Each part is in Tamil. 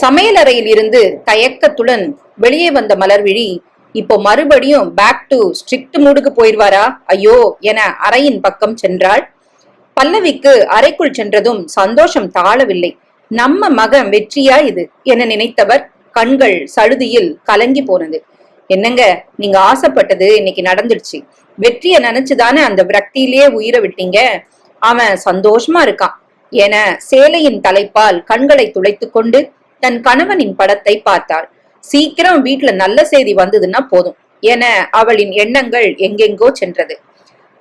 சமையலறையில் இருந்து தயக்கத்துடன் வெளியே வந்த மலர்விழி இப்போ மறுபடியும் பேக் டு ஸ்ட்ரிக்ட் மூடுக்கு போயிடுவாரா? ஐயோ என அறையின் பக்கம் சென்றாள். பல்லவிக்கு அறைக்குள் சென்றதும் சந்தோஷம் தாழவில்லை. நம்ம மகன் வெற்றியா இது? என நினைத்தவர் கண்கள் சழுதியில் கலங்கி போனது. என்னங்க நீங்க ஆசைப்பட்டது இன்னைக்கு நடந்துடுச்சு. வெற்றிய நினைச்சுதானே அந்த விரக்தியிலேயே உயிரை விட்டீங்க? அவன் சந்தோஷமா இருக்கான். என சேலையின் தலைப்பால் கண்களை துளைத்து கொண்டு தன் கணவனின் படத்தை பார்த்தாள். சீக்கிரம் வீட்டுல நல்ல செய்தி வந்ததுன்னா போதும். என அவளின் எண்ணங்கள் எங்கெங்கோ சென்றது.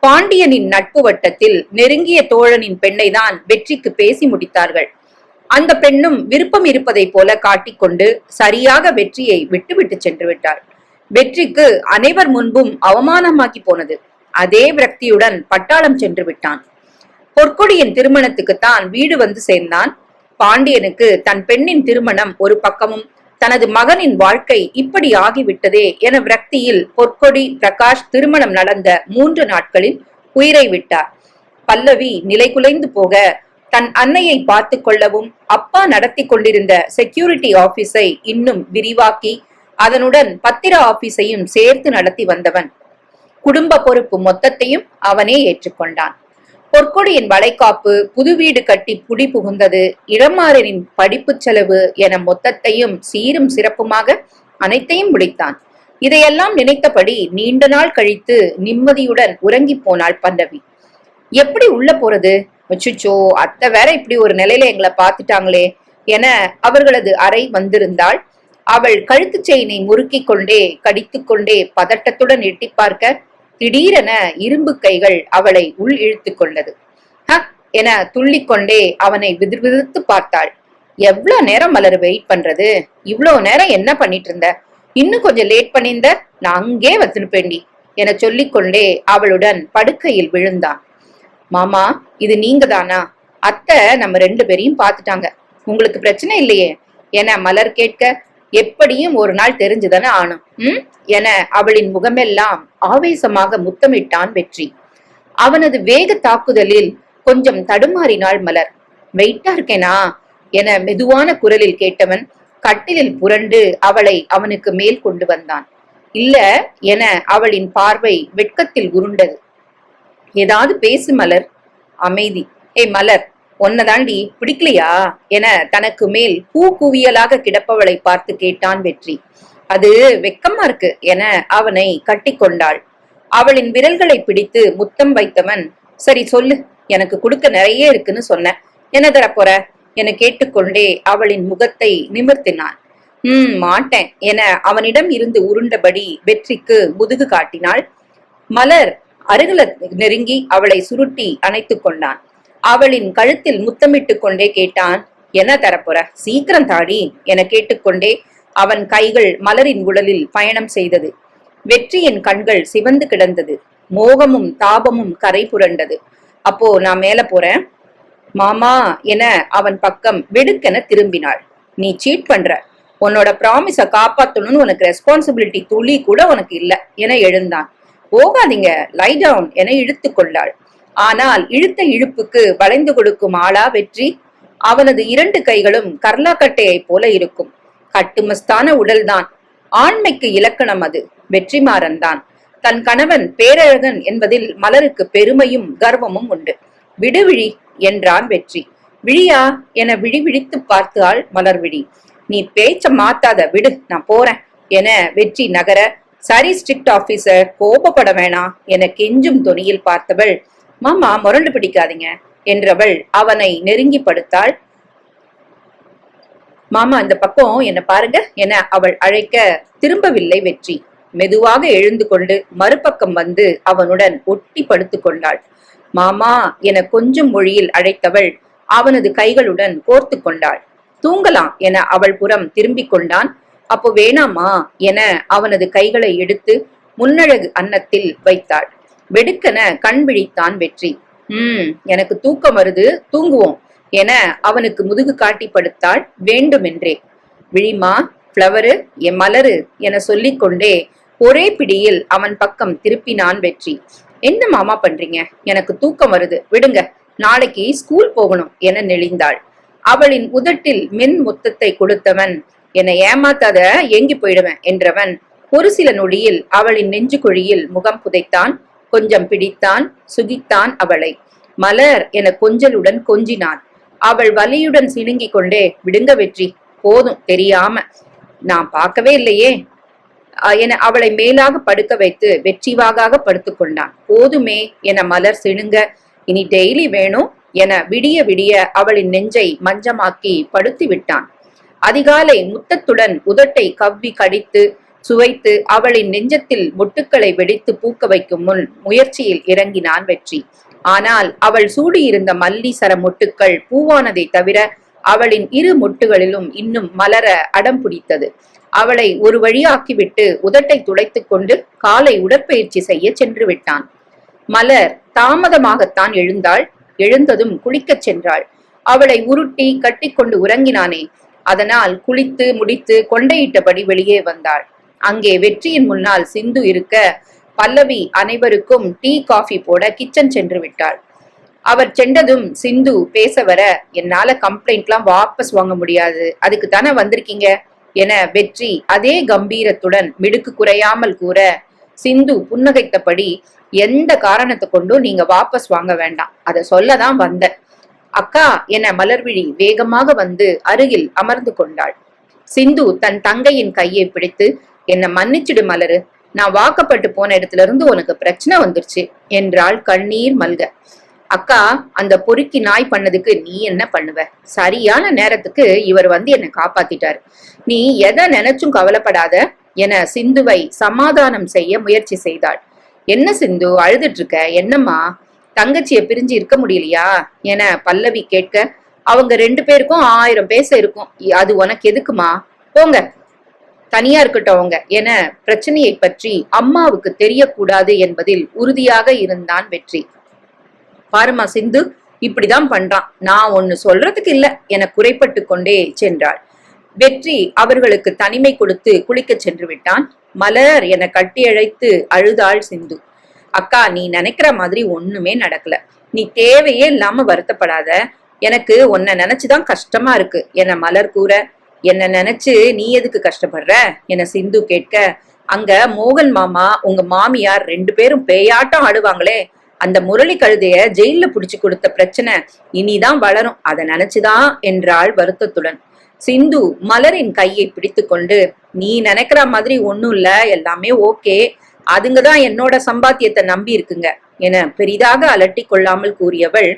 பாண்டியனின் நட்பு வட்டத்தில் நெருங்கிய தோழனின் பெண்ணை தான் வெற்றிக்கு பேசி முடித்தார்கள். அந்த பெண்ணும் விருப்பம் இருப்பதை போல காட்டிக்கொண்டு சரியாக வெற்றியை விட்டுவிட்டு சென்று விட்டாள். வெற்றிக்கு அனைவர் முன்பும் அவமானமாக்கி போனது. அதே விரக்தியுடன் பட்டாளம் சென்று விட்டான். பொற்கொடியின் திருமணத்துக்குத்தான் வீடு வந்து சேர்ந்தான். பாண்டியனுக்கு தன் பெண்ணின் திருமணம் ஒரு பக்கமும் தனது மகனின் வாழ்க்கை இப்படி ஆகிவிட்டதே என விரக்தியில் பொற்கொடி பிரகாஷ் திருமணம் நடந்த மூன்று நாட்களில் உயிரை விட்டார். பல்லவி நிலைகுலைந்து போக தன் அன்னையை பார்த்து கொள்ளவும் அப்பா நடத்தி கொண்டிருந்த செக்யூரிட்டி ஆபீஸை இன்னும் விரிவாக்கி அதனுடன் பத்திர ஆபீஸையும் சேர்த்து நடத்தி வந்தவன். குடும்ப பொறுப்பு மொத்தத்தையும் அவனே ஏற்றுக்கொண்டான். பொற்கொடியின் வளைகாப்பு புது வீடு கட்டி புடி புகுந்தது. இளமாறனின் படிப்பு செலவு என மொத்தத்தையும் சீரும் சிறப்புமாக அனைத்தையும் முடித்தான். இதையெல்லாம் நினைத்தபடி நீண்ட நாள் கழித்து நிம்மதியுடன் உறங்கி போனாள் பல்லவி. எப்படி உள்ள போறது? அச்சுச்சோ அத்தை வேற இப்படி ஒரு நிலையில எங்களை பார்த்துட்டாங்களே என அவர்களது அறை வந்திருந்தாள். அவள் கழுத்து செயினை முறுக்கிக் கொண்டே கடித்துக்கொண்டே பதட்டத்துடன் எட்டி பார்க்க திடீரென இரும்பு கைகள் அவளை உள் இழுத்து கொண்டது. ஹ! என துள்ளிக்கொண்டே அவனை விதிர்விதிர்த்து பார்த்தாள். எவ்வளோ நேரம் மலர் வெயிட் பண்றது? இவ்வளோ நேரம் என்ன பண்ணிட்டு இருந்த? இன்னும் கொஞ்சம் லேட் பண்ணியிருந்த? நான் அங்கே வச்சிருப்பேண்டி என சொல்லிக்கொண்டே அவளுடன் படுக்கையில் விழுந்தான். மாமா இது நீங்க தானா அத்தை நம்ம ரெண்டு பேரையும் பார்த்துட்டாங்க. உங்களுக்கு பிரச்சனை இல்லையே? என மலர் கேட்க எப்படியும் ஒரு நாள் தெரிஞ்சுதானே ஆனும் உம்? என அவளின் முகமெல்லாம் ஆவேசமாக முத்தமிட்டான் வெற்றி. அவனது வேக தாக்குதலில் கொஞ்சம் தடுமாறினாள் மலர். வெயிட்டா இருக்கேனா? என மெதுவான குரலில் கேட்டவன் கட்டிலில் புரண்டு அவளை அவனுக்கு மேல் கொண்டு வந்தான். இல்ல என அவளின் பார்வை வெட்கத்தில் உருண்டது. ஏதாவது பேசு மலர். அமைதி. ஏய் மலர். ஒன்னதாண்டி பிடிக்கலையா? என தனக்கு மேல் பூ குவியலாக கிடப்பவளை பார்த்து கேட்டான் வெற்றி. அது வெக்கமா இருக்கு என அவனை கட்டிக்கொண்டாள் அவளின் விரல்களை பிடித்து முத்தம் வைத்தவன் சரி சொல்லு எனக்கு கொடுக்க நிறைய இருக்குன்னு சொன்ன. என்ன தரப்போற என கேட்டுக்கொண்டே அவளின் முகத்தை நிமிர்த்தினான். உம் மாட்டேன் என அவனிடம் இருந்து உருண்டபடி வெற்றிக்கு முதுகு காட்டினாள். மலர் அருகில நெருங்கி அவளை சுருட்டி அணைத்துக் கொண்டான். அவளின் கழுத்தில் முத்தமிட்டு கொண்டே கேட்டான் என்ன தரப்போற? சீக்கிரம் தாடி என கேட்டுக்கொண்டே அவன் கைகள் மலரின் உடலில் பயணம் செய்தது. வெற்றியின் கண்கள் சிவந்து கிடந்தது. மோகமும் தாபமும் கரை புரண்டது. அப்போ நான் மேல போறேன்? மாமா என அவன் பக்கம் வெடுக்கென திரும்பினாள். நீ சீட் பண்ற. உன்னோட ப்ராமிஸ காப்பாத்தணும்னு உனக்கு ரெஸ்பான்சிபிலிட்டி துளி கூட உனக்கு இல்ல என எழுந்தான். போகாதீங்க. லை டவுன் என இழுத்து கொண்டாள். ஆனால் இழுத்த இழுப்புக்கு வளைந்து கொடுக்கும் ஆளா வெற்றி அவனது இரண்டு கைகளும் கர்லாக்கட்டையைப் போல இருக்கும். கட்டுமஸ்தான உடல்தான். ஆண்மைக்கு இலக்கணம் அது. வெற்றிமாறன் தான். தன் கணவன் பேரழகன் என்பதில் மலருக்கு பெருமையும் கர்வமும் உண்டு. விடுவிழி என்றான் வெற்றி. விழியா என விழி விழித்து பார்த்தாள் மலர்விழி. நீ பேச்ச மாத்தாத விடு நான் போறேன் என வெற்றி நகர சரி ஸ்ட்ரிக்ட் ஆபீசர் கோபப்பட வேணாம் என கெஞ்சும் தொனியில் பார்த்தவள் மாமா முரண்டு பிடிக்காதீங்க என்றவள் அவனை நெருங்கி படுத்தாள். மாமா அந்த பக்கம் என்ன பாருங்க என அவள் அழைக்க திரும்பவில்லை வெற்றி. மெதுவாக எழுந்து கொண்டு மறுபக்கம் வந்து அவனுடன் ஒட்டி படுத்துக் கொண்டாள். மாமா என கொஞ்சம் மொழியில் அழைத்தவள் அவனது கைகளுடன் கோர்த்து கொண்டாள். தூங்கலாம் என அவள் புறம் திரும்பிக் கொண்டான். அப்போ வேணாமா என அவனது கைகளை எடுத்து முன்னழகு அன்னத்தில் வைத்தாள். வெடுக்கென கண் விழித்தான் வெற்றி. உம் எனக்கு தூக்கம் வருது தூங்குவோம் என அவனுக்கு முதுகு காட்டி படுத்தாள் வேண்டுமென்றே. விழிமா ஃப்ளவரு என் மலரு என சொல்லிக்கொண்டே ஒரே பிடியில் அவன் பக்கம் திருப்பினான் வெற்றி. என்ன மாமா பண்றீங்க? எனக்கு தூக்கம் வருது விடுங்க நாளைக்கு ஸ்கூல் போகணும் என நெளிந்தாள். அவளின் உதட்டில் மின் முத்தத்தை கொடுத்தவன் என்னை ஏமாத்தாத ஏங்கி போயிடுவேன் என்றவன் ஒரு சில நொடியில் அவளின் நெஞ்சு குழியில் முகம் புதைத்தான் கொஞ்சம் பிடித்தான் சுகித்தான் அவளை. மலர் என கொஞ்சலுடன் கொஞ்சினான். அவள் வலியுடன் சிணுங்கிக் கொண்டே விடுங்க வெற்றி போதும் தெரியாம. நான் பார்க்கவே இல்லையே. என அவளை மேலாக படுக்க வைத்து வெற்றிவாகாக படுத்துக் கொண்டான். போதுமே என மலர் சிணுங்க இனி டெய்லி வேணும் என விடிய விடிய அவளின் நெஞ்சை மஞ்சமாக்கி படுத்தி விட்டான். அதிகாலை முத்தத்துடன் உதட்டை கவ்வி கடித்து சுவைத்து அவளின் நெஞ்சத்தில் மொட்டுக்களை வெடித்து பூக்க வைக்கும் முன் முயற்சியில் இறங்கினான் வெற்றி. ஆனால் அவள் சூடியிருந்த மல்லி சர மொட்டுக்கள் பூவானதை தவிர அவளின் இரு மொட்டுகளிலும் இன்னும் மலர அடம் பிடித்தது. அவளை ஒரு வழியாக்கிவிட்டு உதட்டை துடைத்துக் கொண்டு காலை உடற்பயிற்சி செய்ய சென்று விட்டான். மலர் தாமதமாகத்தான் எழுந்தாள். எழுந்ததும் குளிக்கச் சென்றாள். அவளை உருட்டி கட்டிக்கொண்டு உறங்கினானே. அதனால் குளித்து முடித்து கொண்டையிட்டபடி வெளியே வந்தாள். அங்கே வெற்றியின் முன்னால் சிந்து இருக்க பல்லவி அனைவருக்கும் டீ காஃபி போட கிச்சன் சென்று விட்டாள். அவர் சென்றதும் சிந்து பேச வர என்னால கம்ப்ளைண்ட்லாம் வாபஸ் வாங்க முடியாது. அதுக்கு தானே வந்திருக்கீங்க? என வெற்றி அதே கம்பீரத்துடன் மிடுக்கு குறையாமல் கூற சிந்து புன்னகைத்தபடி எந்த காரணத்தை கொண்டும் நீங்க வாபஸ் வாங்க வேண்டாம். அதை சொல்லதான் வந்த அக்கா என மலர்விழி வேகமாக வந்து அருகில் அமர்ந்து கொண்டாள். சிந்து தன் தங்கையின் கையை பிடித்து என்னை மன்னிச்சிடு மலரு. நான் வாக்கப்பட்டு போன இடத்துல இருந்து உனக்கு பிரச்சனை வந்துருச்சு. என்றாள் கண்ணீர் மல்க. அக்கா அந்த பொறுக்கி நாய் பண்ணதுக்கு நீ என்ன பண்ணுவ? சரியான நேரத்துக்கு இவர் வந்து என்னை காப்பாத்திட்டாரு. நீ எதை நினைச்சும் கவலைப்படாத. என சிந்துவை சமாதானம் செய்ய முயற்சி செய்தாள். என்ன சிந்து அழுதுட்டு இருக்க என்னம்மா? தங்கச்சியை பிரிஞ்சு இருக்க முடியலையா? என பல்லவி கேட்க அவங்க ரெண்டு பேருக்கும் ஆயிரம் பேச இருக்கும். அது உனக்கு எதுக்குமா? போங்க. தனியா இருக்கட்டும் அவங்க. என பிரச்சனையை பற்றி அம்மாவுக்கு தெரியக்கூடாது என்பதில் உறுதியாக இருந்தான் வெற்றி. பாருமா சிந்து இப்படிதான் பண்றான். நான் ஒன்னு சொல்றதுக்கு இல்ல என குறைப்பட்டு கொண்டே சென்றாள். வெற்றி அவர்களுக்கு தனிமை கொடுத்து குளிக்க சென்று விட்டான். மலர் என கட்டி அழைத்து அழுதாள் சிந்து. அக்கா நீ நினைக்கிற மாதிரி ஒண்ணுமே நடக்கல. நீ தேவையே இல்லாம வருத்தப்படாத. எனக்கு உன்னை நினைச்சுதான் கஷ்டமா இருக்கு என மலர் கூற என்ன நினைச்சு நீ எதுக்கு கஷ்டப்படுற? என சிந்து கேட்க. அங்க மோகன் மாமா உங்க மாமியார் ரெண்டு பேரும் பேயாட்டம் ஆடுவாங்களே. அந்த முரளி கழுதைய ஜெயில புடிச்சு கொடுத்த பிரச்சனை இனிதான் வளரும். அதை நினைச்சுதான் என்றாள் வருத்தத்துடன். சிந்து மலரின் கையை பிடித்து கொண்டு நீ நினைக்கிற மாதிரி ஒண்ணும் இல்ல எல்லாமே ஓகே. அதுங்கதான் என்னோட சம்பாத்தியத்தை நம்பி இருக்குங்க என பெரிதாக அலட்டி கொள்ளாமல் கூறியவள்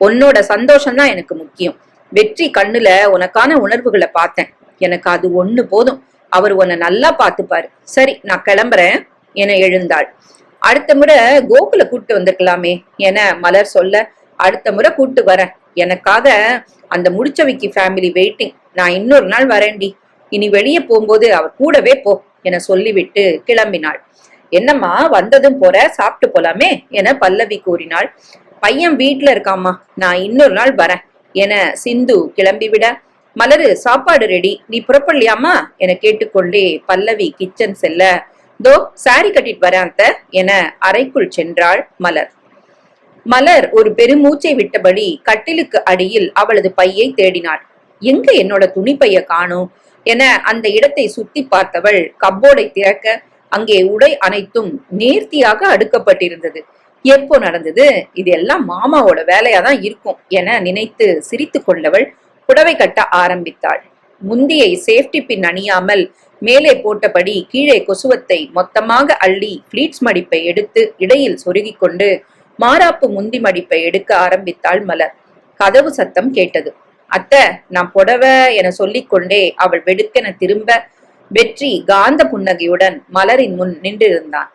உன்னோட சந்தோஷம் தான் எனக்கு முக்கியம். வெற்றி கண்ணுல உனக்கான உணர்வுகளை பார்த்தேன். எனக்கு அது ஒண்ணு போதும். அவர் உன்னை நல்லா பார்த்துப்பாரு. சரி நான் கிளம்புறேன் என எழுந்தாள். அடுத்த முறை கோகுல கூப்பிட்டு வந்திருக்கலாமே என மலர் சொல்ல அடுத்த முறை கூப்பிட்டு வரேன். எனக்காக அந்த முடிச்சவைக்கு ஃபேமிலி வெயிட்டிங் நான் இன்னொரு நாள் வரேன்டி. இனி வெளியே போகும்போது அவர் கூடவே போ என சொல்லிவிட்டு கிளம்பினாள். என்னம்மா வந்ததும் போற சாப்பிட்டு போலாமே என பல்லவி கூறினாள். பையன் வீட்டுல இருக்காம்மா நான் இன்னொரு நாள் வரேன். என சிந்து கிளம்பிவிட மலரு சாப்பாடு ரெடி. நீ புறப்படலையாமா என கேட்டுக்கொண்டே பல்லவி கிச்சன் செல்ல தோ சாரி கட்டிட்டு வரேன் என அறைக்குள் சென்றாள் மலர். மலர் ஒரு பெருமூச்சை விட்டபடி கட்டிலுக்கு அடியில் அவளது பையை தேடினாள். எங்க என்னோட துணி பைய காணும்? என அந்த இடத்தை சுத்தி பார்த்தவள் கப்போர்டை திறக்க அங்கே உடை அனைத்தும் நேர்த்தியாக அடுக்கப்பட்டிருந்தது. எப்போ நடந்தது? இது எல்லாம் மாமாவோட வேலையா தான் இருக்கும் என நினைத்து சிரித்து கொண்டவள் புடவை கட்ட ஆரம்பித்தாள். முந்தியை சேஃப்டி பின் அணியாமல் மேலே போட்டபடி கீழே கொசுவத்தை மொத்தமாக அள்ளி பிளீட்ஸ் மடிப்பை எடுத்து இடையில் சொருகிக் கொண்டு மாராப்பு முந்தி மடிப்பை எடுக்க ஆரம்பித்தாள் மலர். கதவு சத்தம் கேட்டது. அத்த நான் புடவை என சொல்லிக்கொண்டே அவள் வெடுக்கென திரும்ப வெற்றி காந்த புன்னகையுடன் மலரின் முன் நின்றிருந்தான்.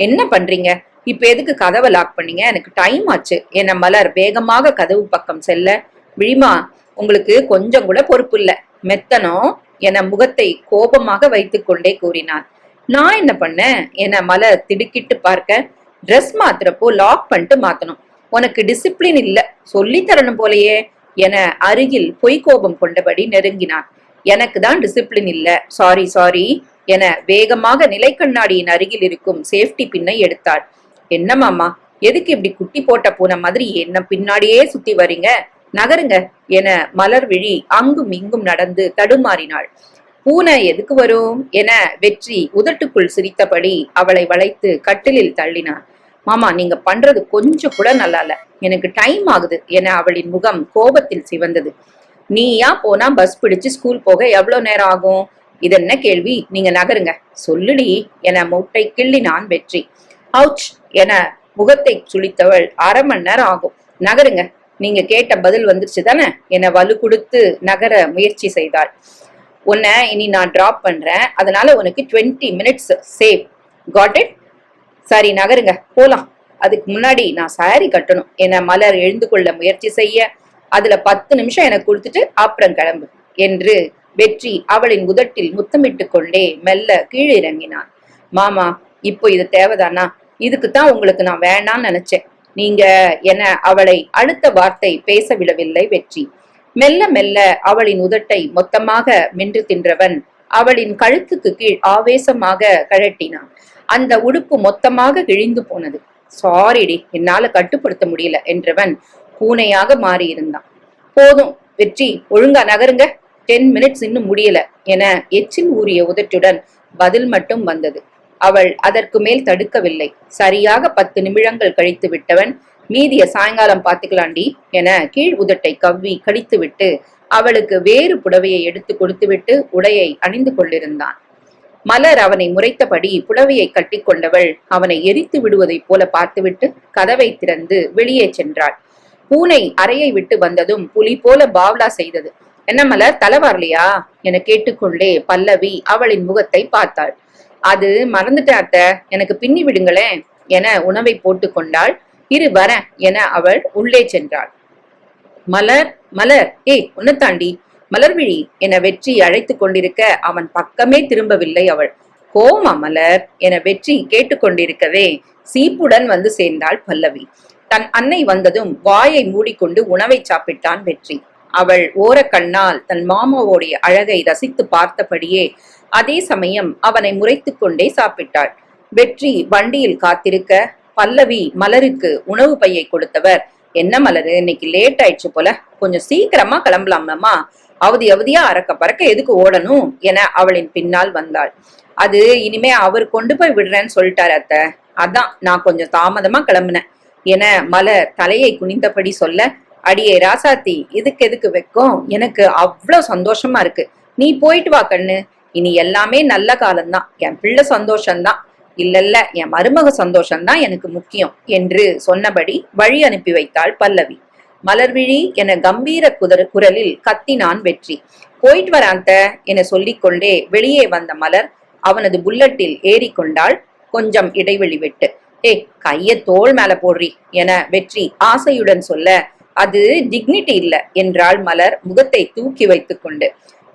என்ன பண்றீங்க? இப்ப எதுக்கு கதவை லாக் பண்ணீங்க? எனக்கு டைம் ஆச்சு. என மலர் வேகமாக கதவு பக்கம் செல்ல. விழிமா உங்களுக்கு கொஞ்சம் கூட பொறுப்பு இல்ல. மெத்தனோ என முகத்தை கோபமாக வைத்துக்கொண்டே கூறினார். நான் என்ன பண்ணேன்? என மலர் திடுக்கிட்டு பார்க்க ட்ரெஸ் மாத்துறப்போ லாக் பண்ணிட்டு மாத்தணும். உனக்கு டிசிப்ளின் இல்ல. சொல்லி தரணும் போலயே என அருகில் பொய் கோபம் கொண்டபடி நெருங்கினான் எனக்கு தான் டிசிப்ளின் இல்ல. சாரி சாரி என வேகமாக நிலை கண்ணாடியின் அருகில் இருக்கும் சேஃப்டி பின்னை எடுத்தாள் என்ன மாமா? எதுக்கு இப்படி குட்டி போட்ட பூனை மாதிரி என்ன பின்னாடியே சுத்தி வரீங்க நகருங்க என மலர் விழி அங்கும் இங்கும் நடந்து தடுமாறினாள். பூனை எதுக்கு வரும்? என வெற்றி உதட்டுக்குள் சிரித்தபடி அவளை வளைத்து கட்டிலில் தள்ளினான் மாமா நீங்க பண்றது கொஞ்சம் கூட நல்லா இல்ல எனக்கு டைம் ஆகுது என அவளின் முகம் கோபத்தில் சிவந்தது. நீயா போனா பஸ் பிடிச்சு ஸ்கூல் போக எவ்வளவு நேரம் ஆகும்? இது என்ன கேள்வி? நீங்க நகருங்க. சொல்லுடி என மூட்டை கிள்ளினான் வெற்றி. ஹவுச் என முகத்தை சுளித்தவள் அரை மணி நேரம் ஆகும். நகருங்க. நீங்க கேட்ட பதில் வந்துருச்சு தானே? என வலு கொடுத்து நகர முயற்சி செய்தாள். உன்னை இனி நான் டிராப் பண்றேன். அதனால உனக்கு twenty minutes save got it சரி நகருங்க. போலாம். அதுக்கு முன்னாடி நான் சாரி கட்டணும் என மலர் எழுந்து கொள்ள முயற்சி செய்ய. அதுல பத்து நிமிஷம் எனக்கு கொடுத்துட்டு அப்புறம் கிளம்பு என்று வெற்றி அவளின் உதட்டில் முத்தமிட்டு கொண்டே மெல்ல கீழிறங்கினான் மாமா இப்போ இது தேவைதானா? இதுக்கு தான் உங்களுக்கு நான் வேணாம்னு நினைச்சேன். நீங்க என அவளை அடுத்த வார்த்தை பேச விடவில்லை வெற்றி. மெல்ல மெல்ல அவளின் உதட்டை மொத்தமாக மென்று தின்றவன் அவளின் கழுத்துக்கு கீழ் ஆவேசமாக கழட்டினான். அந்த உடுப்பு மொத்தமாக கிழிந்து போனது. சாரிடி என்னால கட்டுப்படுத்த முடியல என்றவன் பூனையாக மாறியிருந்தான். போதும் வெற்றி ஒழுங்கா நகருங்க. டென் மினிட்ஸ் இன்னும் முடியல என எச்சில் ஊறிய உதட்டுடன் பதில் மட்டும் வந்தது. அவள் அதற்கு மேல் தடுக்கவில்லை. சரியாக பத்து நிமிடங்கள் கழித்து விட்டவன் மீதிய சாயங்காலம் பார்த்துக்கலாண்டி என கீழ் உதட்டை கவ்வி கடித்துவிட்டு அவளுக்கு வேறு புடவையை எடுத்து கொடுத்துவிட்டு உடையை அணிந்து கொண்டிருந்தான். மலர் அவனை முறைத்தபடி புடவையை கட்டிக்கொண்டவள் அவனை எரித்து விடுவதைப் போல பார்த்துவிட்டு கதவை திறந்து வெளியே சென்றாள். பூனை அறையை விட்டு வந்ததும் புலி போல பாவ்லா செய்தது. என்ன மலர் தலை வரலையா? என கேட்டுக்கொண்டே பல்லவி அவளின் முகத்தை பார்த்தாள். அது மறந்துட்டேன் அத்தை எனக்கு பின்னி விடுங்களேன் என உணவை போட்டு கொண்டாள் இரு வரேன் என அவள் உள்ளே சென்றாள். மலர் மலர் ஏய் உன்னை தாண்டி மலர்விழி என வெற்றி அழைத்து கொண்டிருக்க அவன் பக்கமே திரும்பவில்லை அவள். கோமா மலர் என வெற்றி கேட்டுக்கொண்டிருக்கவே சீப்புடன் வந்து சேர்ந்தாள் பல்லவி. தன் அன்னை வந்ததும் வாயை மூடிக்கொண்டு உணவை சாப்பிட்டான் வெற்றி. அவள் ஓரக்கண்ணால் தன் மாமாவோடைய அழகை ரசித்து பார்த்தபடியே அதே சமயம் அவனை முறைத்துக் கொண்டே சாப்பிட்டாள். வெற்றி வண்டியில் காத்திருக்க பல்லவி மலருக்கு உணவு பையை கொடுத்தவர் என்ன மலரு இன்னைக்கு லேட் ஆயிடுச்சு போல கொஞ்சம் சீக்கிரமா கிளம்பலாம்லம்மா அவதி அவதியா அறக்க பறக்க எதுக்கு ஓடணும்? என அவளின் பின்னால் வந்தாள். அது இனிமே அவர் கொண்டு போய் விடுறேன்னு சொல்லிட்டாரு அத்த. அதான் நான் கொஞ்சம் தாமதமா கிளம்புனேன். என மலர் தலையை குனிந்தபடி சொல்ல அடியே ராசாத்தி இதுக்கு எதுக்கு வைக்கும்? எனக்கு அவ்வளவு சந்தோஷமா இருக்கு. நீ போயிட்டு வா கண்ணு. இனி எல்லாமே நல்ல காலம்தான். என் பிள்ளை சந்தோஷம்தான். இல்ல இல்ல என் மருமக சந்தோஷம்தான் எனக்கு முக்கியம் என்று சொன்னபடி வழி அனுப்பி வைத்தாள் பல்லவி. மலர்விழி என கம்பீர குதர் குரலில் கத்தினான் வெற்றி. போயிட்டு வராந்த என சொல்லிக்கொண்டே வெளியே வந்த மலர் அவனது புல்லட்டில் ஏறிக்கொண்டாள் கொஞ்சம் இடைவெளி விட்டு. ஏ கைய தோள் மேல போடுறி என வெற்றி ஆசையுடன் சொல்ல அது டிக்னிட்டி இல்ல என்றாள் மலர் முகத்தை தூக்கி வைத்துக்கொண்டு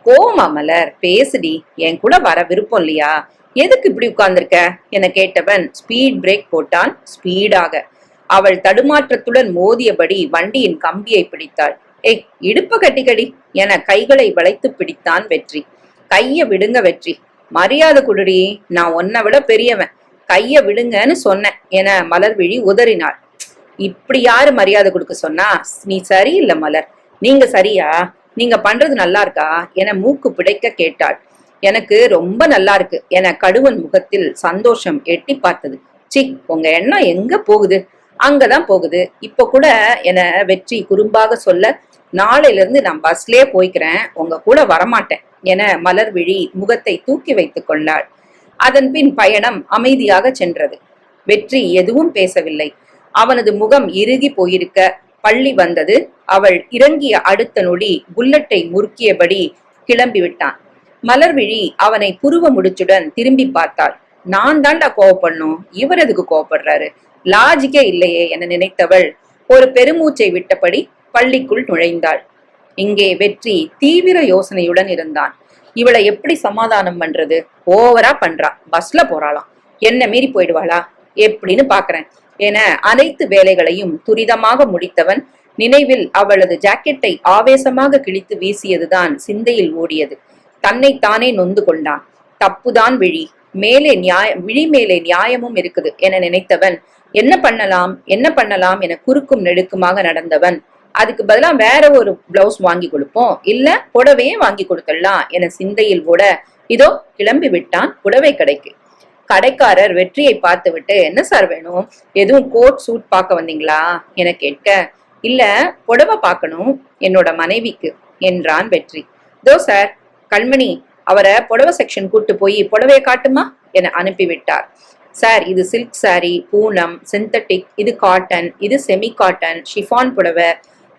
கோவமா மலர் பேசுடி. என் கூட வர விருப்பம் இல்லையா? எதுக்கு இப்படி உட்கார்ந்துருக்க? என கேட்டவன் ஸ்பீட் பிரேக் போட்டான். ஸ்பீடாக அவள் தடுமாற்றத்துடன் மோதியபடி வண்டியின் கம்பியை பிடித்தாள். ஏய் இடுப்ப கட்டிக்கடி என கைகளை வளைத்து பிடித்தான் வெற்றி. கைய விடுங்க வெற்றி. மரியாதை குடுடி. நான் உன்னை விட பெரியவன். கைய விடுங்கன்னு சொன்னேன் என மலர்விழி உதறினாள். இப்படி யாரு மரியாதை கொடுக்க சொன்னா? நீ சரியில்லை மலர். நீங்க சரியா? நீங்க பண்றது நல்லா இருக்கா என மூக்கு பிடைக்க கேட்டாள். எனக்கு ரொம்ப நல்லா இருக்கு என கடுவன் முகத்தில் சந்தோஷம் எட்டி பார்த்தது. சி உங்க எண்ணம் எங்க போகுது? அங்கதான் போகுது. இப்ப கூட என வெற்றி குறும்பாக சொல்ல நாளையில இருந்து நான் பஸ்லயே போய்க்கிறேன். உங்க கூட வரமாட்டேன். என மலர்விழி முகத்தை தூக்கி வைத்துக் கொண்டாள். அதன் பின் பயணம் அமைதியாக சென்றது. வெற்றி எதுவும் பேசவில்லை. அவனது முகம் இறுகி போயிருக்க பள்ளி வந்தது. அவள் இறங்கிய அடுத்த நொடி புல்லட்டை முறுக்கியபடி கிளம்பி விட்டான். மலர்விழி அவனை புருவ முடிச்சுடன் திரும்பி பார்த்தாள். நான் தாண்டா கோவப்படணும். இவர் எதுக்கு கோவப்படுறாரு? லாஜிக்கே இல்லையே என நினைத்தவள் ஒரு பெருமூச்சை விட்டபடி பள்ளிக்குள் நுழைந்தாள். இங்கே வெற்றி தீவிர யோசனையுடன் இருந்தான். இவளை எப்படி சமாதானம் பண்றது? ஓவரா பண்றா. பஸ்ல போறாளாம். என்ன மீறி போயிடுவாளா? எப்படின்னு பாக்குறேன். என அனைத்து வேலைகளையும் துரிதமாக முடித்தவன் நினைவில் அவளது ஜாக்கெட்டை ஆவேசமாக கிழித்து வீசியதுதான் சிந்தையில் ஓடியது. தன்னை தானே நொந்து கொண்டான். தப்புதான் விழி. மேலே நியாய விழி மேலே நியாயமும் இருக்குது என நினைத்தவன் என்ன பண்ணலாம்? என்ன பண்ணலாம்? என குறுக்கும் நெடுக்குமாக நடந்தவன் அதுக்கு பதிலா வேற ஒரு பிளவுஸ் வாங்கி கொடுப்போம். இல்ல புடவையே வாங்கி கொடுத்துடலாம் என சிந்தையில் ஓட இதோ கிளம்பி விட்டான் புடவை கடைக்கு. கடைக்காரர் வெற்றியை பார்த்துவிட்டு என்ன சார் வேணும்? எதுவும் கோட் சூட் பார்க்க வந்தீங்களா? என கேட்க இல்ல புடவை பார்க்கணும் என்னோட மனைவிக்கு என்றான் வெற்றி. தோ சார் கண்மணி அவரை புடவை செக்ஷன் கூட்டு போய் புடவையை காட்டுமா? என அனுப்பிவிட்டார். சார் இது சில்க் சாரி பூனம் சிந்தட்டிக் இது காட்டன் இது செமி காட்டன் ஷிஃபான் புடவை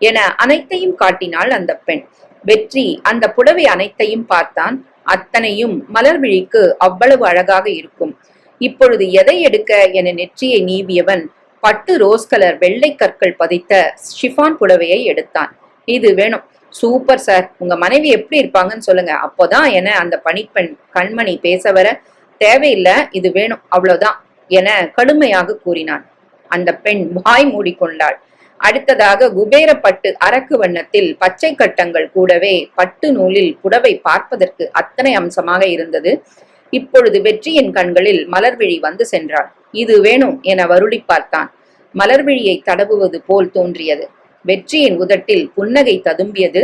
என அனைத்தையும் காட்டினாள் அந்த பெண். வெற்றி அந்த புடவை அனைத்தையும் பார்த்தான். அத்தனையும் மலர்விழிக்கு அவ்வளவு அழகாக இருக்கும். இப்பொழுது எதை எடுக்க என நெற்றியை நீவியவன் பட்டு ரோஸ் கலர் வெள்ளை கற்கள் பதித்த ஷிஃபான் புடவையை எடுத்தான். இது வேணும். Super sir. உங்க மனைவி எப்படி இருப்பாங்கன்னு சொல்லுங்க. அப்போதான் என அந்த பணிப்பெண் கண்மணி பேச வர தேவையில்லை இது வேணும். அவ்வளவுதான் என கடுமையாக கூறினான். அந்த பெண் வாய் மூடிக்கொண்டாள். அடுத்ததாக குபேர பட்டு அரக்கு வண்ணத்தில் பச்சை கட்டங்கள் கூடவே பட்டு நூலில் புடவை பார்ப்பதற்கு அத்தனை அம்சமாக இருந்தது. இப்பொழுது வெற்றியின் கண்களில் மலர்விழி வந்து சென்றாள். இது வேணும் என வருடி பார்த்தான். மலர்விழியை தடவுவது போல் தோன்றியது. வெற்றியின் உதட்டில் புன்னகை ததும்பியது.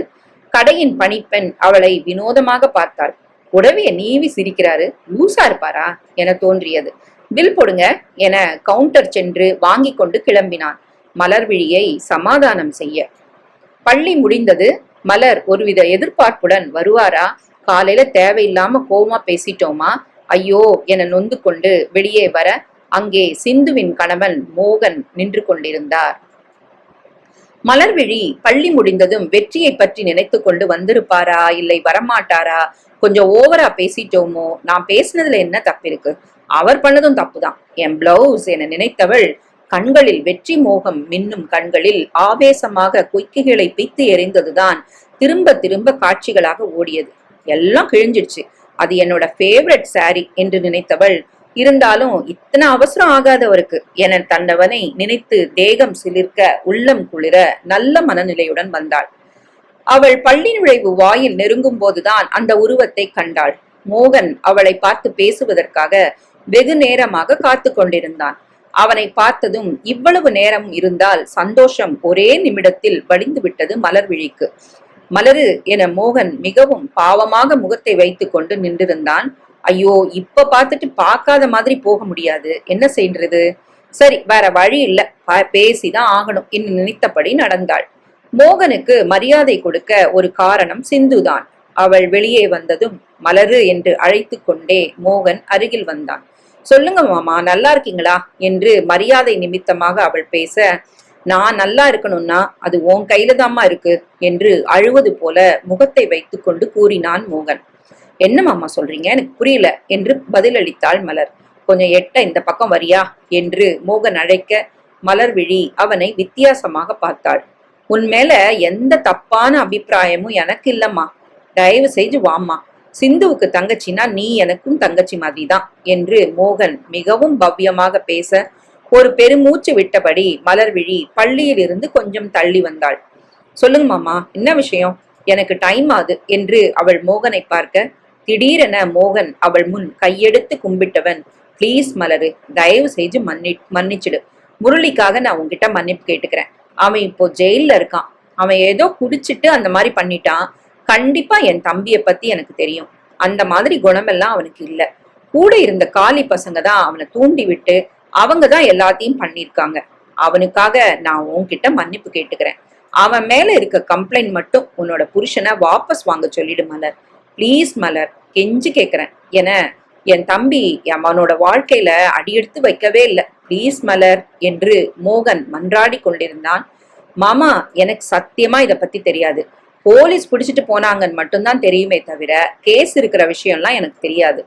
கடையின் பணிப்பெண் அவளை வினோதமாக பார்த்தாள். புடவைய நீவி சிரிக்கிறாரு. லூசா இருப்பாரா? என தோன்றியது. பில் போடுங்க என கவுண்டர் சென்று வாங்கி கொண்டு கிளம்பினான். மலர்விழியை சமாதானம் செய்ய. பள்ளி முடிந்தது. மலர் ஒருவித எதிர்பார்ப்புடன் வருவாரா? காலையில தேவையில்லாம கோவமா பேசிட்டோமா? ஐயோ என நொந்து கொண்டு வெளியே வர அங்கே சிந்துவின் கணவன் மோகன் நின்று கொண்டிருந்தார். மலர்விழி பள்ளி முடிந்ததும் வெற்றியை பற்றி நினைத்து கொண்டு வந்திருப்பாரா? இல்லை வரமாட்டாரா? கொஞ்சம் ஓவரா பேசிட்டோமோ? நான் பேசினதுல என்ன தப்பு இருக்கு அவர் பண்ணதும் தப்புதான். என் பிளவுஸ் என நினைத்தவள் கண்களில் வெற்றி மோகம் மின்னும் கண்களில் ஆவேசமாக குய்க்குகளை பித்து எறிந்ததுதான் திரும்ப திரும்ப காட்சிகளாக ஓடியது. எல்லாம் கிழிஞ்சிடுச்சு. அது என்னோட ஃபேவரட் சாரி என்று நினைத்தவள் இருந்தாலும் இத்தனை அவசரம் ஆகாதவருக்கு என தன்னவனை நினைத்து தேகம் சிலிர்க்க உள்ளம் குளிர நல்ல மனநிலையுடன் வந்தாள். அவள் பள்ளி நுழைவு வாயில் நெருங்கும் போதுதான் அந்த உருவத்தை கண்டாள். மோகன் அவளை பார்த்து பேசுவதற்காக வெகு நேரமாக காத்து கொண்டிருந்தான். அவனை பார்த்ததும் இவ்வளவு நேரம் இருந்தால் சந்தோஷம் ஒரே நிமிடத்தில் வடிந்து விட்டது மலர்விழிக்கு. மலரு என மோகன் மிகவும் பாவமாக முகத்தை வைத்து கொண்டு நின்றிருந்தான். ஐயோ இப்ப பார்த்துட்டு பார்க்காத மாதிரி போக முடியாது. என்ன செய்யறது? சரி வேற வழி இல்ல. பேசிதான் ஆகணும் என்று நினைத்தபடி நடந்தாள். மோகனுக்கு மரியாதை கொடுக்க ஒரு காரணம் சிந்துதான். அவள் வெளியே வந்ததும் மலரு என்று அழைத்து கொண்டே மோகன் அருகில் வந்தான். சொல்லுங்க மாமா நல்லா இருக்கீங்களா? என்று மரியாதை நிமித்தமாக அவள் பேச நான் நல்லா இருக்கணும்னா அது உன் கையில தாம்மா இருக்கு என்று அழுவது போல முகத்தை வைத்துக்கொண்டு கூறினான் மோகன். என்ன மாமா சொல்றீங்க? எனக்கு புரியல என்று பதிலளித்தாள் மலர். கொஞ்சம் எட்ட இந்த பக்கம் வரியா? என்று மோகன் அழைக்க மலர்விழி அவனை வித்தியாசமாக பார்த்தாள். உன் மேல எந்த தப்பான அபிப்பிராயமும் எனக்கு இல்லம்மா. தயவு செய்து வாம்மா. சிந்துவுக்கு தங்கச்சினா நீ எனக்கும் தங்கச்சி மாதிரிதான் என்று மோகன் மிகவும் பவ்யமாக பேச ஒரு பெருமூச்சு விட்டபடி மலர்விழி பள்ளியில் இருந்து கொஞ்சம் தள்ளி வந்தாள். சொல்லுங்க மாமா என்ன விஷயம்? எனக்கு டைம் ஆகுது என்று அவள் மோகனை பார்க்க. திடீரென மோகன் அவள் முன் கையெடுத்து கும்பிட்டவன் ப்ளீஸ் மலரு தயவு செய்து மன்னி மன்னிச்சிடு. முரளிக்காக நான் உன்கிட்ட மன்னிப்பு கேட்டுக்கிறேன். அவன் இப்போ ஜெயில இருக்கான். அவன் ஏதோ குடிச்சிட்டு அந்த மாதிரி பண்ணிட்டான். கண்டிப்பா என் தம்பியை பத்தி எனக்கு தெரியும். அந்த மாதிரி குணமெல்லாம் அவனுக்கு இல்லை. கூட இருந்த காலி பசங்க தான் அவனை தூண்டி விட்டு அவங்க தான் எல்லாத்தையும் பண்ணிருக்காங்க அவனுக்காக நான் உன்கிட்ட மன்னிப்பு கேட்டுக்கிறேன். அவன் மேல இருக்க கம்ப்ளைண்ட் மட்டும் உன்னோட புருஷனை வாபஸ் வாங்க சொல்லிடு மலர் ப்ளீஸ் மலர் கெஞ்சி கேட்குறேன் என என் தம்பி அவனோட வாழ்க்கையில அடியெடுத்து வைக்கவே இல்லை. ப்ளீஸ் மலர் என்று மோகன் மன்றாடி கொண்டிருந்தான். மாமா எனக்கு சத்தியமா இத பத்தி தெரியாது. போலீஸ் பிடிச்சிட்டு போனாங்கன்னு மட்டும்தான் தெரியுமே தவிர கேஸ் இருக்கிற விஷயம்லாம் எனக்கு தெரியாது.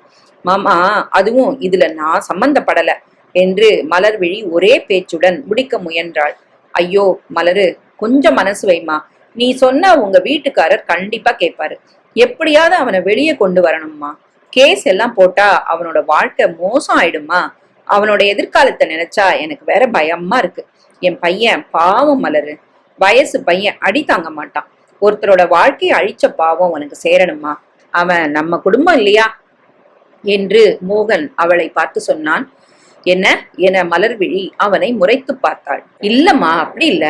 மாமா அதுவும் இதுல நான் சம்பந்தப்படல. என்று மலர்விழி ஒரே பேச்சுடன் முடிக்க முயன்றாள். ஐயோ மலரு கொஞ்சம் மனசு வைமா நீ சொன்ன உங்க வீட்டுக்காரர் கண்டிப்பா கேட்பாரு எப்படியாவது அவனை வெளியே கொண்டு வரணும்மா. கேஸ் எல்லாம் போட்டா அவனோட வாழ்க்கை மோசம் ஆயிடுமா அவனோட எதிர்காலத்தை நினைச்சா எனக்கு வேற பயமா இருக்கு. என் பையன் பாவம் மலரு. வயசு பையன் அடி தாங்க மாட்டான். ஒருத்தரோட வாழ்க்கையை அழிச்ச பாவம் உனக்கு சேரணுமா அவன் நம்ம குடும்பம் இல்லையா? என்று மோகன் அவளை பார்த்து சொன்னான். என்ன? என மலர்விழி அவனை முறைத்து பார்த்தாள். இல்லம்மா அப்படி இல்ல.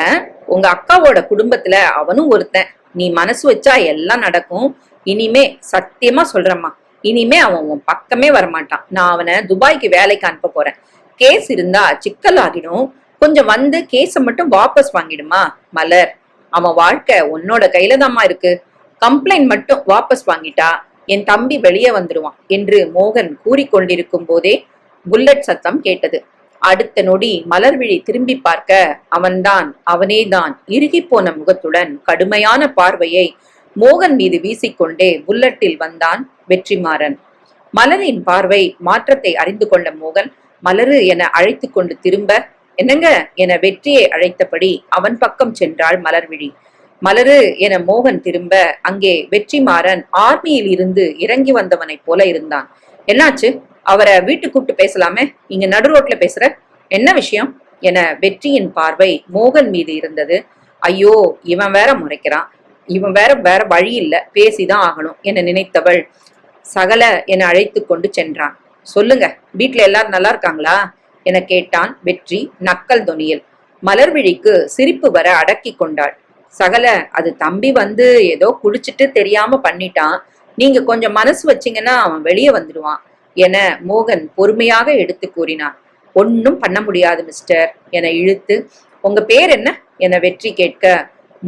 உங்க அக்காவோட குடும்பத்துல அவனும் ஒருத்தன். நீ மனசு வச்சா எல்லாம் நடக்கும். இனிமே சத்தியமா சொல்றேம்மா. இனிமே அவன் உன் பக்கமே வரமாட்டான். நான் அவனை துபாய்க்கு வேலைக்கு அனுப்ப போறேன். கேஸ் இருந்தா சிக்கல் ஆகிடும் கொஞ்சம் வந்து கேஸை மட்டும் வாபஸ் வாங்கிடுமா? மலர் அவன் வாழ்க்கை உன்னோட கையில தாம்மா இருக்கு. கம்ப்ளைண்ட் மட்டும் வாபஸ் வாங்கிட்டா என் தம்பி வெளியே வந்துடுவான் என்று மோகன் கூறிக்கொண்டிருக்கும் போதே புல்லட் சத்தம் கேட்டது. அடுத்த நொடி மலர்விழி திரும்பி பார்க்க அவன்தான் அவனேதான் இறுகி போன முகத்துடன் கடுமையான பார்வையை மோகன் மீது வீசிக்கொண்டே புல்லட்டில் வந்தான் வெற்றிமாறன். மலரின் பார்வை மாற்றத்தை அறிந்து கொண்ட மோகன் மலரு என அழைத்து கொண்டு திரும்ப என்னங்க? என வெற்றியை அழைத்தபடி அவன் பக்கம் சென்றாள் மலர்விழி மலரு என மோகன் திரும்ப அங்கே வெற்றிமாறன் ஆர்மியில் இருந்து இறங்கி வந்தவனைப் போல இருந்தான். என்னாச்சு? அவரை வீட்டுக்கு கூப்பிட்டு பேசலாமே? இங்க நடு ரோட்ல பேசுற. என்ன விஷயம்? என வெற்றியின் பார்வை மோகன் மீது இருந்தது. ஐயோ இவன் வேற முறைக்கிறான். இவன் வேற வேற வழி இல்ல. பேசிதான் ஆகணும் என நினைத்தவள் சகல என அழைத்து கொண்டு சென்றான். சொல்லுங்க வீட்டுல எல்லாரும் நல்லா இருக்காங்களா? என கேட்டான் வெற்றி நக்கல் தொனியில். மலர்விழிக்கு சிரிப்பு வர அடக்கி கொண்டாள். சகல அது தம்பி வந்து ஏதோ குடிச்சிட்டு தெரியாம பண்ணிட்டான். நீங்க கொஞ்சம் மனசு வச்சீங்கன்னா அவன் வெளியே வந்துடுவான். என மோகன் பொறுமையாக எடுத்து கூறினான். ஒன்னும் பண்ண முடியாது மிஸ்டர் என இழுத்து உங்க பேர் என்ன? என வெற்றி கேட்க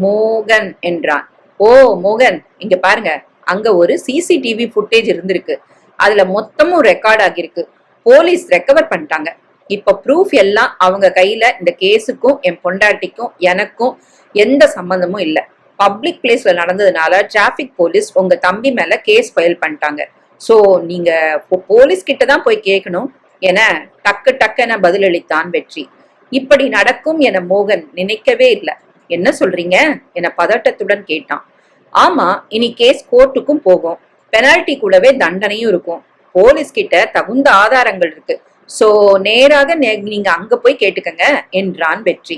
மோகன் என்றான். ஓ மோகன் இங்க பாருங்க. அங்க ஒரு சிசிடிவி ஃபுட்டேஜ் இருந்திருக்கு. அதுல மொத்தமும் ரெக்கார்ட் ஆகியிருக்கு. போலீஸ் ரெக்கவர் பண்ணிட்டாங்க. இப்ப ப்ரூஃப் எல்லாம் அவங்க கையில இந்த கேஸுக்கும் என் பொண்டாட்டிக்கும் எனக்கும் எந்த சம்பந்தமும் இல்லை. பப்ளிக் பிளேஸ்ல நடந்ததுனால டிராபிக் போலீஸ் உங்க தம்பி மேல கேஸ் ஃபைல் பண்ணிட்டாங்க. ஸோ நீங்கள் போலீஸ்கிட்ட தான் போய் கேட்கணும் என டக்கு டக்கென பதிலளித்தான் வெற்றி. இப்படி நடக்கும் என மோகன் நினைக்கவே இல்லை. என்ன சொல்றீங்க? என பதட்டத்துடன் கேட்டான். ஆமா இனி கேஸ் கோர்ட்டுக்கும் போகும். பெனால்டி கூடவே தண்டனையும் இருக்கும். போலீஸ் கிட்ட தகுந்த ஆதாரங்கள் இருக்கு. சோ நேராக நீங்க அங்க போய் கேட்டுக்கங்க என்றான் வெற்றி.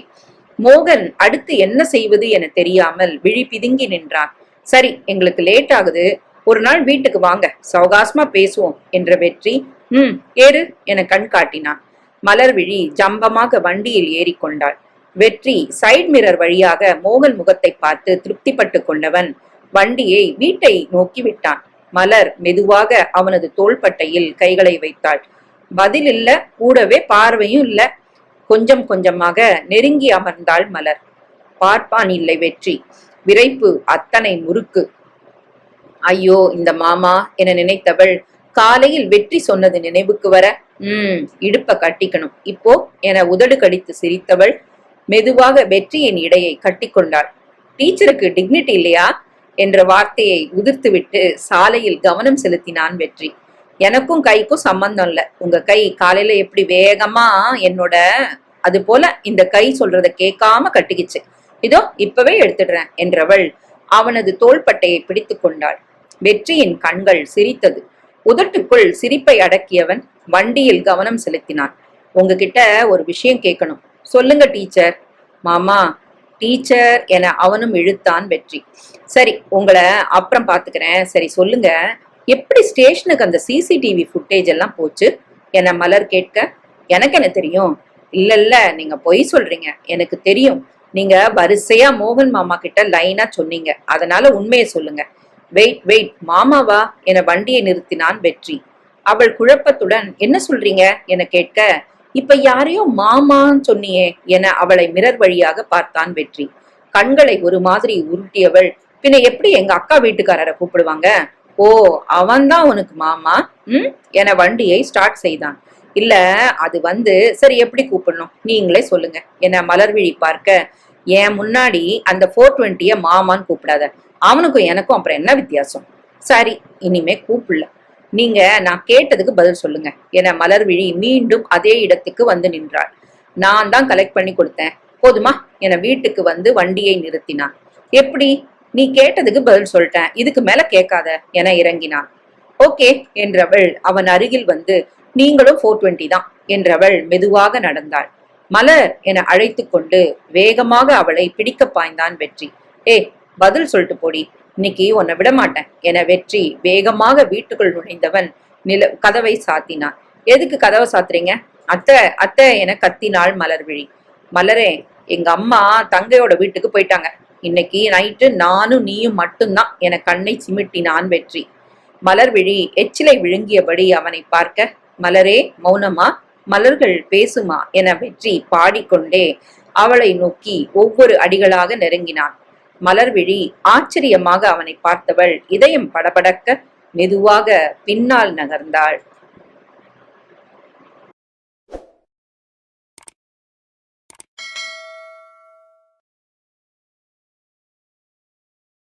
மோகன் அடுத்து என்ன செய்வது என தெரியாமல் விழி பிதுங்கி நின்றான். சரி எங்களுக்கு லேட் ஆகுது. ஒரு நாள் வீட்டுக்கு வாங்க சவகாசமா பேசுவோம் என்ற வெற்றி. ம் ஏறு என கண் காட்டினான் மலர்விழி ஜம்பமாக வண்டியில் ஏறிக்கொண்டாள். வெற்றி சைட் மிரர் வழியாக மோகன் முகத்தை பார்த்து திருப்திப்பட்டு கொண்டவன் வண்டியை வீட்டை நோக்கி விட்டான். மலர் மெதுவாக அவனது தோள்பட்டையில் கைகளை வைத்தாள். பதில் இல்ல கூடவே பார்வையும் இல்ல. கொஞ்சம் கொஞ்சமாக நெருங்கி அமர்ந்தாள் மலர். பார்ப்பான் இல்லை வெற்றி. விரைப்பு அத்தனை முறுக்கு. ஐயோ இந்த மாமா என நினைத்தவள் காலையில் வெற்றி சொன்னது நினைவுக்கு வர உம் இடுப்ப கட்டிக்கணும். இப்போ என உதடு கடித்து சிரித்தவள் மெதுவாக வெற்றியின் இடையை கட்டிக்கொண்டாள் டீச்சருக்கு டிக்னிட்டி இல்லையா? என்ற வார்த்தையை உதிர்த்துவிட்டு சாலையில் கவனம் செலுத்தினான் வெற்றி. எனக்கும் கைக்கும் சம்பந்தம் இல்ல. உங்க கை காலையில எப்படி வேகமா என்னோட அது போல இந்த கை சொல்றத கேட்காம கட்டிக்கிச்சு. இதோ இப்பவே எடுத்துடுறேன் என்றவள் அவனது தோள்பட்டையை பிடித்து கொண்டாள். வெற்றியின் கண்கள் சிரித்தது. உதட்டுக்குள் சிரிப்பை அடக்கியவன் வண்டியில் கவனம் செலுத்தினான். உங்ககிட்ட ஒரு விஷயம் கேட்கணும். சொல்லுங்க டீச்சர். மாமா டீச்சர் என அவனும் இழுத்தான் வெற்றி. சரி உங்களை அப்புறம் பாத்துக்கிறேன். சரி சொல்லுங்க. எப்படி ஸ்டேஷனுக்கு அந்த சிசிடிவி ஃபுட்டேஜ் எல்லாம் போச்சு? என மலர் கேட்க எனக்கு என்ன தெரியும்? இல்ல இல்ல நீங்க பொய் சொல்றீங்க. எனக்கு தெரியும். நீங்க வரிசையா மோகன் மாமா கிட்ட லைனா சொன்னீங்க. அதனால உண்மையை சொல்லுங்க. வெயிட் வெயிட் மாமாவா என வண்டியை நிறுத்தினான் வெற்றி. அவள் குழப்பத்துடன் என்ன சொல்றீங்க? என கேட்க இப்ப யாரையோ மாமான்னு சொன்னியே என அவளை மிரர் வழியாக பார்த்தான் வெற்றி. கண்களை ஒரு மாதிரி உருட்டியவள் பின்ன எப்படி எங்க அக்கா வீட்டுக்காரரை கூப்பிடுவாங்க? ஓ அவன்தான் உனக்கு மாமா ம்? என வண்டியை ஸ்டார்ட் செய்தான். இல்ல அது வந்து சரி எப்படி கூப்பிடணும்? நீங்களே சொல்லுங்க என மலர்விழி பார்க்க என் முன்னாடி அந்த ஃபோர் டுவெண்ட்டிய மாமான்னு கூப்பிடாத. அவனுக்கும் எனக்கும் அப்புறம் என்ன வித்தியாசம்? சரி இனிமே கூப்பிடல. நீங்க நான் கேட்டதுக்கு பதில் சொல்லுங்க. என மலர்விழி மீண்டும் அதே இடத்துக்கு வந்து நின்றாள். நான் தான் கலெக்ட் பண்ணி கொடுத்தேன். போதுமா? என வீட்டுக்கு வந்து வண்டியை நிறுத்தினான். எப்படி? நீ கேட்டதுக்கு பதில் சொல்லிட்டேன். இதுக்கு மேல கேட்காத என இறங்கினான். ஓகே என்றவள் அவன் அருகில் வந்து நீங்களும் ஃபோர் டுவெண்ட்டி தான் என்றவள் மெதுவாக நடந்தாள். மலர் என அழைத்து கொண்டு வேகமாக அவளை பிடிக்க பாய்ந்தான் வெற்றி. ஏ பதில் சொல்லிட்டு போடி. இன்னைக்கு உன்னை விட மாட்டேன். என வெற்றி வேகமாக வீட்டுக்குள் நுழைந்தவன் நில கதவை சாத்தினான். எதுக்கு கதவை சாத்துறீங்க? அத்தை அத்தை என கத்தினாள் மலர்விழி. மலரே எங்க அம்மா தங்கையோட வீட்டுக்கு போயிட்டாங்க. இன்னைக்கு நைட்டு நானும் நீயும் மட்டும்தான் என கண்ணை சிமிட்டினான் வெற்றி. மலர்விழி எச்சிலை விழுங்கியபடி அவனை பார்க்க மலரே மௌனமா? மலர்கள் பேசுமா? என வெற்றி பாடிக்கொண்டே அவளை நோக்கி ஒவ்வொரு அடிகளாக நெருங்கினான். மலர்விழி ஆச்சரியமாக அவனை பார்த்தவள் இதயம் படபடக்க மெதுவாக பின்னால் நகர்ந்தாள்.